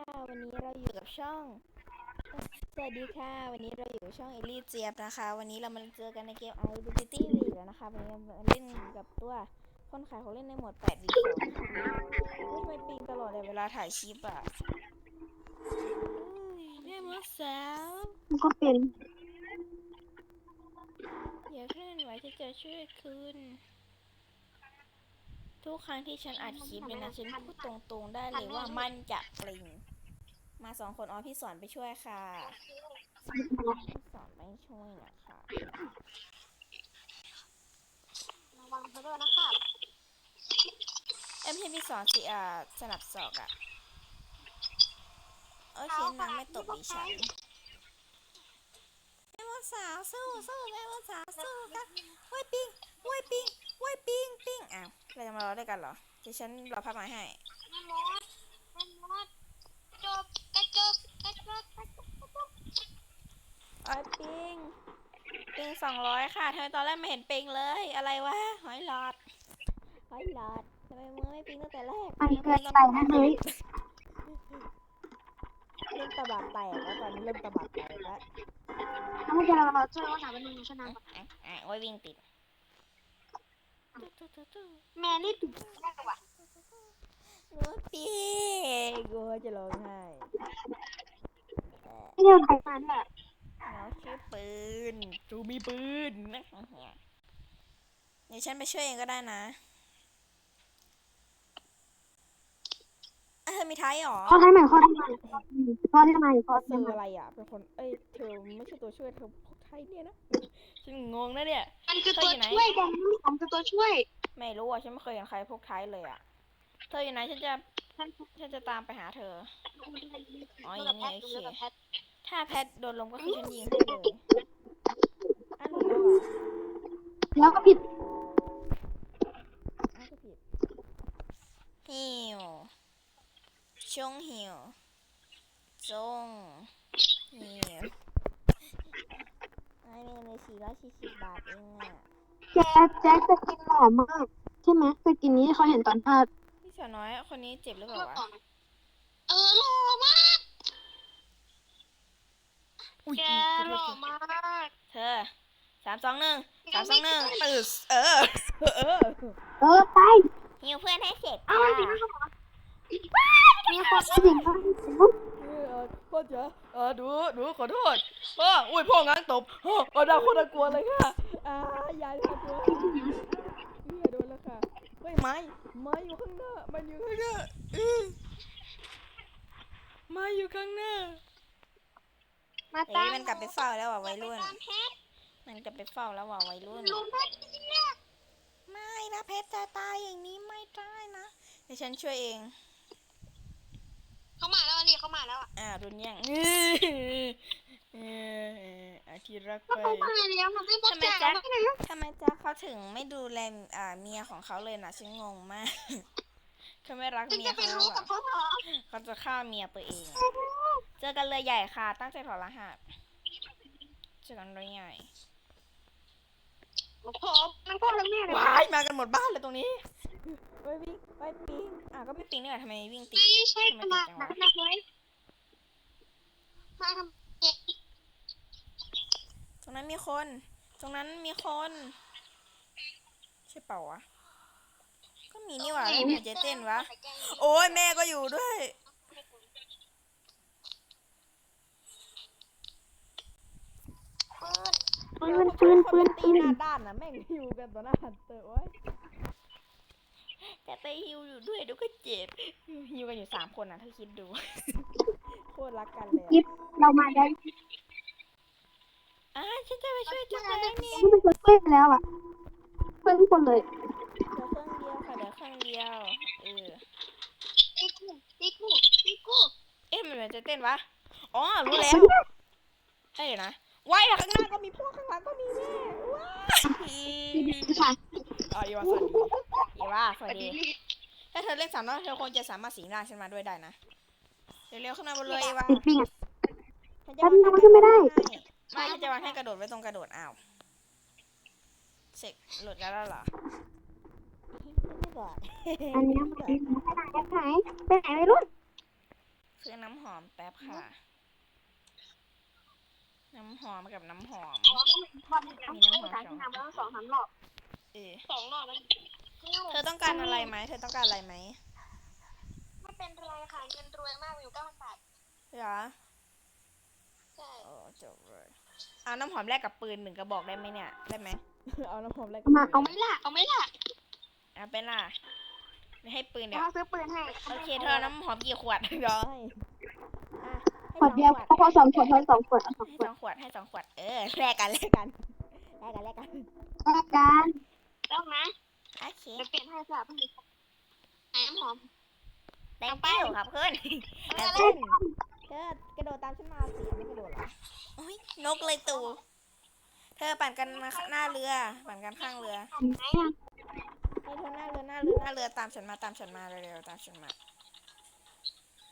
วันนี้เราอยู่กับช่อง สวัสดีค่ะ วันนี้เราอยู่ช่องเอลี่เจี๊ยบนะคะ วันนี้เรามาเจอกันในเกม Identity League แล้วนะคะ วันนี้เราเล่นกับตัวคนขายเขาเล่นในโหมด8 v 2ทำไมปิงตลอดเลยเวลาถ่ายคลิปอะอุ้ยแม่มดสาวมันก็เป็นอย่าเคลื่อนไหวที่จะช่วยคืนทุกครั้งที่ฉันอัดคลิปเนี่ยนะฉันพูดตรงๆได้เลยว่ามันจะปริง มาสองคนอ๋อพี่สอนไปช่วยค่ะพี่สอนไม่ช่วยนะคะระวังเขาด้วยนะครับเอ้ยไม่ใช่พี่สอนสิอ่าสลับศอกอะโอเคนางไม่ตบดิฉันแม่มดสาวสู้สู้แม่มดสาวสู้กันว้ยปิงว้ยปิงว้ยปิงปิงอ้าวเราจะมารอด้วยกันเหรอเดี๋ยวฉันรอพักไม้ให้แม่มดแม่มด จบกระจกกระจกกระจกกระจกโอ้ยปิงปิงสองร้อยค่ะทำไมตอนแรกไม่เห็นปิงเลย อะไรวะหอยหลอดหอยหลอดทำไมมือไม่ปิงตั้งแต่แรกมันเกินไปนะเฮ้ยเริ่มตะบาดแตกแล้วตอนนี้เริ่มตะบาดแตกแล้วน้องจะรอช่วยว่าถามเป็นหนูชนะอะอะโอ้ยวิ่งติดแม่นี่ติดแม่ว่ะหนูปีกูจะร้องไห้ ไม่เดินไปมาเนี่ยน้องชื่อปืน จูมีปืนนะเดี๋ยวฉันไปช่วยเองก็ได้นะเธอมีไทยหรอข้อท้ายใหม่ข้อท้ายใหม่ข้อที่ทำไมข้อเธที่อทำไมอะไรอะ เป็นคน เอ้ย เธอไม่ใช่ตัวช่วยเธอพวกไทยเนี่ยนะ ฉันงงนะเนี่ย มันคือตัวช่วยกันมันคือตัวช่วย ไม่รู้อะ ฉันไม่เคยเห็นใครพวกไทยเลยอะ เธออยู่ไหนฉันจะ ฉันจะตามไปหาเธอ อ๋ออย่างนี้โอเค ถ้าแพทโดนลมก็คือฉันยิงให้เลยอันหนูแล้วเหรอแล้วก็ผิดอ้าวก็ผิดหิวชงหิวจงหิวไอ้นี่เลยสี่ร้อยสี่สิบบาทเองอะแจ๊คแจ๊คจะกินหล่อมาก ใช่ไหมจะกินนี้เขาเห็นตอนภาพพี่สาวน้อยคนนี้เจ็บหรือเปล่าวะ เออหล่อมากอุ้ย แกขอหโทล่ษอค่ะมากเธอสามสองหนึ่งสามสองหนึ่งตื่นเออ เออ เออไปหิวเพื่อนให้เสร็จเอาค่ะจริงมีคนจริงเขาเออพ่อจ๋าเออดูดูขอโทษพ่ออุ้ยพ่อง้างตบพ่อเออดาวคนน่ากลัวเลยค่ะอ่ายายน่ากลัวเนี่ยโดนแล้วค่ะเฮ้ยไม้ไม้อยู่ข้างหน้ามันอยู่ข้างหน้าอื้อไม้อยู่ข้างหน้า มาเอ้ตายมมันกลับไปเฝ้าแล้วว่ะวัยรุ่นตามเพชรมันกลับไปเฝ้าแล้วว่ะวัยรุ่น ลุงเพชรเนี่ยไม่นะเพชรจะตายอย่างนี้ไม่ได้นะเดี๋ยวฉันช่วยเอง เขามาแล้วนี่เขามาแล้วอะอ่าโดนแย่งเอออาทิรักก็ไปเขามาแล้วมันไม่หมดทำไมแจกจ๊ะแล้วนะทำไมจ๊ะเขาถึงไม่ดูแลอ่าเมียของเขาเลยนะฉันงงมากเขาไม่รักฉันเมียจะไปเขารู้หรกับอเขาเหรอเขาจะฆ่าเมียตัวเองอะ เจอกันเลยใหญ่ค่ะ ตั้งใจถอดรหัสเจอกันเลยใหญ่โอ้โหมันก็แล้วแม่เลยว้ายมากันหมดบ้านเลยตรงนี้ไปวิ่งไปปิงอะก็ไม่ปิงนี่แหละทำไมวิ่งติดไม่ใช่ขนาดนั้นนะเฮ้ยมาทำตรงนั้นมีคน ตรงนั้นมีคนใช่เปล่าวะก็มีนี่หว่าแล้วหัวใจเต้นวะ โอ้ยแม่ก็อยู่ด้วย ปืนปืนปืนตีปืหนน้าด้านนะแม่งฮิวกันต่อหน้าเตอโอ้ยแต่ไปฮิวอยู่ด้วยเดี๋ยวก็เจ็บฮิวกันอยู่สามคนนะถ้าคิดดู โคตรรักกันเลยยิอะบเรามาได้อะฉันจะไปช่วยจังเลยนี่ที่มันจะเพื่อนแล้วอะ เพื่อนทุกคนเลยเดี๋ยวเครื่องเดียวค่ะเดี๋ยวเครื่องเดียวเออตีกูตีกูตีกูเอ๊ะมันเหมือนจะเต้นวะอ๋อรู้แล้วเอ้ยเดี๋ยวนะ ไว้ข้างหน้าก็มีพวกข้างหลังก็มีแม่ว้ายค่ะอ๋ออีวาสวัสดีอีวาสวัสดีถ้าเธอเล่นสามรอบเธอคงจะสามารถสิงร่างฉันมาด้วยได้นะเร็วๆขึ้นมาบนเลยอีวาติดปิ้งอะฉันจะแป๊บนึงมันขึ้นไม่ได้ไม่ฉันจะวางให้กระโดดไว้ตรงกระโดดอ้าวเสกหลุดกันแล้วเหรอไม่บอกอันนี้มันไปไหนไปไหนไปไหนไปรุ่นซื้อน้ำหอมแป๊บค่ะ น้ำหอมกับน้ำหอม มีน้ำหอมที่น้ำแล้วสองสามหลอดเออสองหลอดแล้วเธอต้องการอะไรไหมเธอต้องการอะไรไหมไม่เป็นไรค่ะเงินรวยมากอยู่เก้าพันบาทเหรอใช่โอ้จบเลยเอาน้ำหอมแลกกับปืนหนึ่งกระบอกได้ไหมเนี่ยได้ไหมเอาน้ำหอมแลกมาเอาไม่ละเอาไม่ละเอาเป็นล่ะไม่ให้ปืนเดี๋ยววเขาซื้อปืนให้โอเคเธอน้ำหอมกี่ขวดเดี๋ยวให้อะให้ ขวดเดียวสองพอสองขวดพอสองขวดเอาสองให้ขวสดองขวดให้สองขวด เออแลกกันแลกกันแลกกันแลกกันแลกกันต้องนะโอเค เดี๋ยวเปลี่ยนให้สลับให้น้ำหอม thank you ครับเพื่อนเอแต่อเพื่อนเธอกระโดดตามฉันมาสิไม่กระโดดเหรอโอ้ยนกเลยตูเธอปั่นกันมาหน้าเรือ ปั่นกันข้างเรือ ไหนอะนี่เธอหน้าเรือหน้าเรือหน้าเรือตามฉันมาตามฉันมาเร็วๆตามฉันมา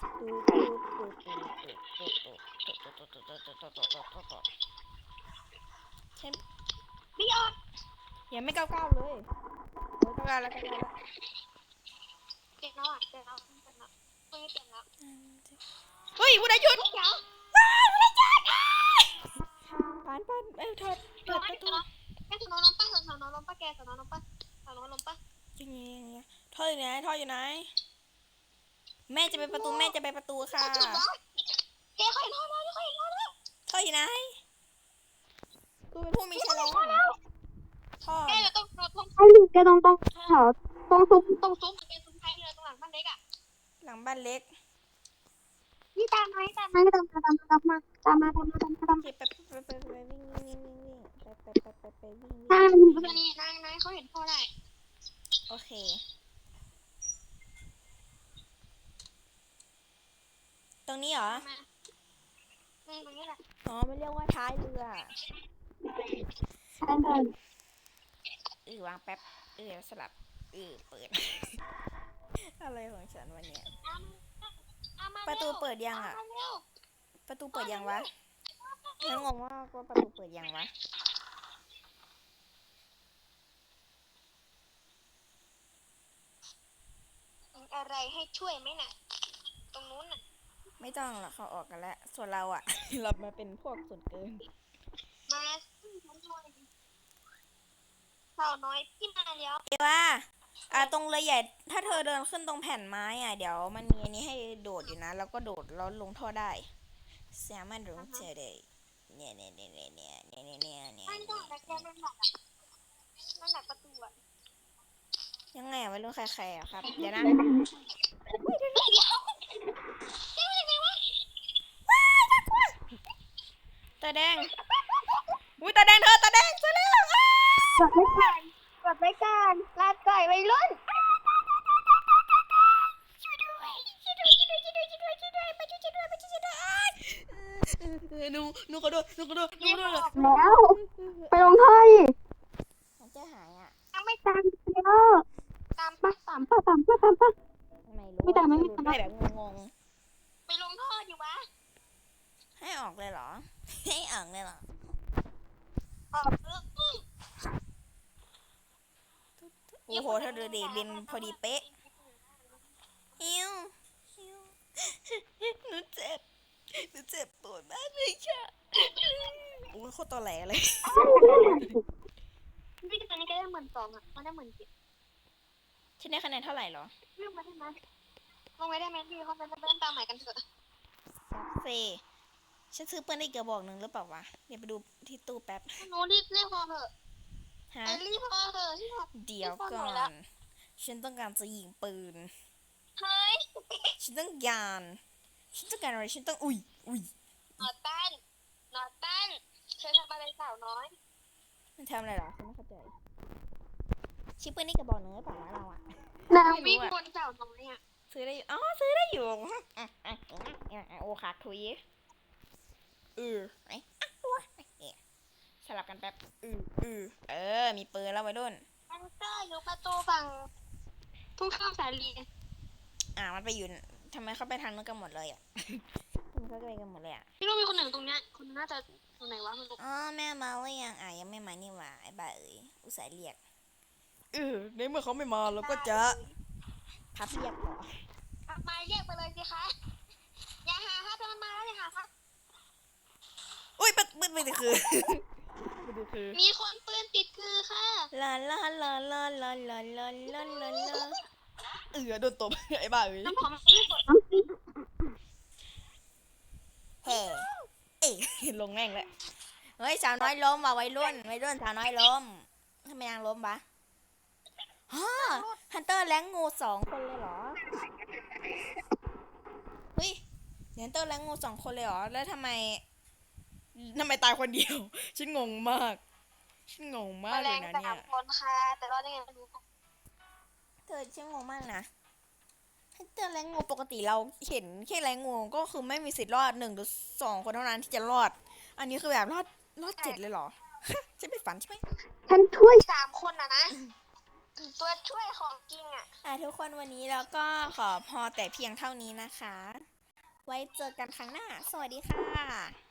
ตุ๊ฉันพี่ออกยังไม่ก้าวก้าเลยเก้าวก้าแล้วก้าวก้าวแล้วเก่งแล้วอะเก่งแล้วเก่งแล้วไม่เก่งแล้วเฮ้ยวุฒิหยุดเดี๋ยวปานปานเอ้ยถอดเปิดประตูแกสนองลมป้าสนองลมป้าแกสนองลมป้าสนองลมป้าจริงๆท่อดอยู่ไหนท่ออยู่ไหน แม่จะไปประตูแม่จะไปประตูค่ะแกค่อยนอนแล้วค่อยนอนแล้วท่ออยู่ไหนกูเป็นผู้มีแฉลงท่อแกจะต้องต้องใช้แกต้องต้องแถวต้องซุปต้องซุปแกซุปท้ายเรือตรงหลังบ้านเล็กอะหลังบ้านเล็กนี่ตามไหมตามไหมตามมาตามมาตามมาตามมาตามมาตามมาตามไปไปไปไปไปวิ่งวิ่งวิ่งวิ่งไปไปไปไปไปวิ่งนายวิ่งมันนี่นายนายเขาเห็นพ่อได้โอเค ตรงนี้เหรอ มาอืมตรงนี้แหละอ๋อ มันเรียกว่าท้ายเรือใช่เลยเออวางแป๊บ เออสลับ เออเปิด อะไรของฉันวันเนี้ยประตูเปิดยังอะประตูเปิดยังวะฉันงงว่าว่าประตูเปิดยังวะอะไรให้ช่วยไหมน่ะ ตรงนู้นน่ะ ไม่ต้องหรอกเขาออกกันแล้ว ส่วนเราอะ เรามาเป็นพวกส่วนเกิน มาฉันช่วยสาวน้อยพี่มาแล้วเอว่าอ่าตรงเรือใหญ่ ถ้าเธอเดินขึ้นตรงแผ่นไม้อะ เดี๋ยวมันมีอันนี้ให้โดดอยู่นะ แล้วก็โดดแล้วลงท่อได้สามารถลงเจอได้เนี่ยเนี่ยเนี่ยเนี่ยเนี่ยเนี่ยเนี่ยเนี่ยนั่นก็แต่แกนั่นหลักอะนั่นหลักประตูอะยังไงอะไม่รู้ใครๆอะครับ เดี๋ยวนะ เดี๋ยวเดี๋ยวยังไงวะ ตาแดง อุ้ยตาแดงเธอตาแดงเจอแล้วอ้ากดไว้ก่อนกดไว้ก่อนลาก่อยวัยรุ่นช่วยด้วยช่วยด้วยช่วยด้วยช่วยด้วยช่วยด้วยช่วยด้วยมาช่วยช่วยด้วยมาช่วยช่วยด้วยอ้ายเออเออหนูหนูขอโทษหนูขอโทษหนูขอโทษแล้ว ไปลงท่อดิมันจะหายอะยังไม่ตามเยอะตามปะตามปะตามปะตามปะไม่รู้ไม่ตามไม่สรุปตามได้แบบงงไปลงท่อดิวะ ๆ ให้ออกเลยเหรอ ให้ออกเลยเหรอ ออกเออโอ้โหเธอดูดิบินพอดีเป๊ะอิวอิวหนูเจ็บหนูเจ็บปวดมากเลยค่ะโอ้ยโคตรตอแหลเลยพี่ตอนนี้ก็ได้หมื่นสองอะเขาได้หมื่นเจ็ดฉันได้คะแนนเท่าไหร่เหรอเรื่องมาได้ไหมลงไว้ได้ไหมพี่เขาจะเล่นตามใหม่กันเถอะซับเซ ฉันซื้อปืนได้อีกกระบอกหนึ่งหรือเปล่าวะ เดี๋ยวไปดูที่ตู้แป๊บหนูรีบเรียกพอเถอะฮะไอรีบพอเถอะที่บอกเดี๋ยวก่อน ฉันต้องการจะยิงปืน เฮ้ย ฉันต้องการ ฉันต้องการอะไร ฉันต้อง อุ้ย อุ้ยนอตันนอตันเธอทำอะไรสาวน้อยมันทำอะไรเหรอฉันไม่เข้าใจ ชิปปืนนี่กระบอกหนึ่งหรือเปล่าวะเราอะนางวิ่งบนสาวน้อยอะซื้อได้อยู่ อ๋อ ซื้อได้อยู่โอ้ขาดทุยเออไหนอะตัวเนี่ยสลับกันแป๊บอืออือเออ มีปืนแล้ววัยรุ่นแอนเตอร์อยู่ประตูฝั่งทุ่งข้าวสาลีอ่ามันไปอยู่ทำไมเขาไปทางนู้นกันหมดเลยอะทำไมเขาไปกันหมดเลยอะพี่รู้มีคนหนึ่งตรงเนี้ยคนน่าจะตรงไหนวะไมันรู้อ๋อแม่มาหรือยังอะยังไม่มานี่หว่าไอ้บ้าเอ้ยอุตส่าห์เรียกเออในเมื่อเขาไม่มาเราก็จะพับเรียกต่อขับมาเรียกไปเลยสิคะอย่าหาครับถ้ามันมาแล้วอย่าหาครับ อุ้ยมันมันมันคือมันคือมีคนปืนติดคือค่ะลาลาลาลาลาลาลาลาลาลาเออโดนตบไอ้บ้าเอ้ยน้ำหอมไม่กดเฮ้เอ้ยลงแม่งเลยเฮ้ยสาวน้อยล้มว่ะวัยรุ่นวัยรุ่นสาวน้อยล้มทำไมนางล้มปะฮ่าฮันเตอร์แรงงูสองคนเลยเหรอเฮ้ยฮันเตอร์แรงงูสองคนเลยเหรอแล้วทำไม ทำไมตายคนเดียว ฉันงงมาก ฉันงงมากแมเลลยงนะสาเนี่ยมคนค่ะ แต่รอดได้ไงไม่รู้เธอฉันงงมากนะฮันเตอร์แรงงูปกติเราเห็นแค่แรงงูก็คือไม่มีสิทธิ์รอดหนึ่งหรือสองคนเท่านั้นที่จะรอด อันนี้คือแบบรอดรอดเจ็ดเลยเหรอฉันไม่ฝันใช่ไหมฉันช่วยสามคนนะนะตัวช่วยของจริงอะอะทุกคนวันนี้เราก็ขอพอแต่เพียงเท่านี้นะคะ ไว้เจอกันครั้งหน้า สวัสดีค่ะ